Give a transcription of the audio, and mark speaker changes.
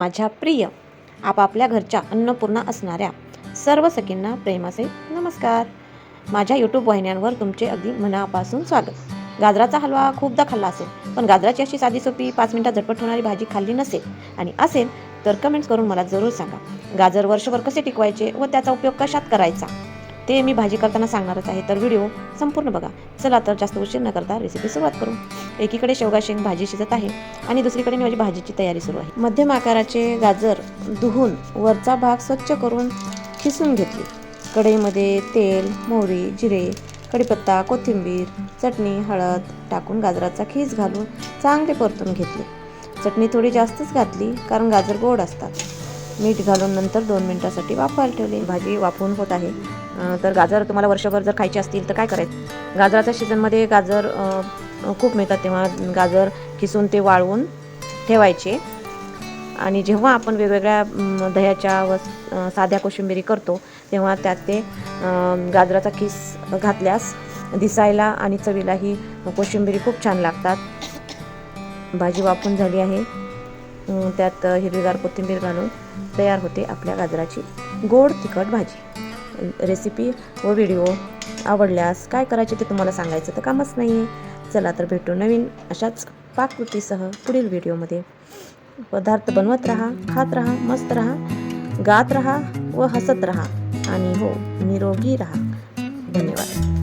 Speaker 1: माझ्या प्रिय आपापल्या घरच्या अन्नपूर्णा असणाऱ्या सर्व सखींना प्रेमाचे नमस्कार. माझ्या यूट्यूब वाहिन्यांवर तुमचे अगदी मनापासून स्वागत. गाजराचा हलवा खूपदा खाल्ला असेल पण गाजराची अशी साधी सोपी पाच मिनिटात झटपट होणारी भाजी खाल्ली नसेल आणि असेल तर कमेंट्स करून मला जरूर सांगा. गाजर वर्षभर कसे टिकवायचे व त्याचा उपयोग कशात करायचा? ते मी भाजी करताना सांगणारच आहे. तर व्हिडिओ संपूर्ण बघा. चला तर जास्त उशीर न करता रेसिपी सुरुवात करू. एकीकडे शेवगा शेंग भाजी शिजत आहे आणि दुसरीकडे मी माझी भाजीची तयारी सुरू आहे. मध्यम आकाराचे गाजर धुवून वरचा भाग स्वच्छ करून खिसून घेतले. कढईमध्ये तेल मोहरी जिरे कढीपत्ता कोथिंबीर चटणी हळद टाकून गाजराचा खीस घालून चांगले परतून घेतले. चटणी थोडी जास्तच घातली कारण गाजर गोड असतात. मीठ घालून नंतर दोन मिनटासाठी वापरायला ठेवले. भाजी वाफवून होत आहे. तर गाजर तुम्हाला वर्षभर जर खायचे असतील तर काय करायचं? गाजराच्या सीझनमध्ये गाजर खूप मिळतात तेव्हा गाजर खिसून ते वाळवून ठेवायचे. आणि जेव्हा आपण वेगवेगळ्या दह्याच्या व साध्या कोशिंबिरी करतो तेव्हा त्यात ते गाजराचा खिस घातल्यास दिसायला आणि चवीलाही कोशिंबिरी खूप छान लागतात. भाजी वाफून झाली आहे. त्यात हिरवीगार कोथिंबीर घालून तयार होते आपल्या गाजराची गोड तिखट भाजी. रेसिपी व व्हिडिओ आवडल्यास काय करायचे ते तुम्हाला सांगायचं तर कामच नाही आहे चला तर भेटू नवीन अशाच पाककृतीसह पुढील व्हिडिओमध्ये पदार्थ बनवत राहा खात राहा मस्त राहा गात राहा व हसत राहा. आणि हो निरोगी राहा. धन्यवाद.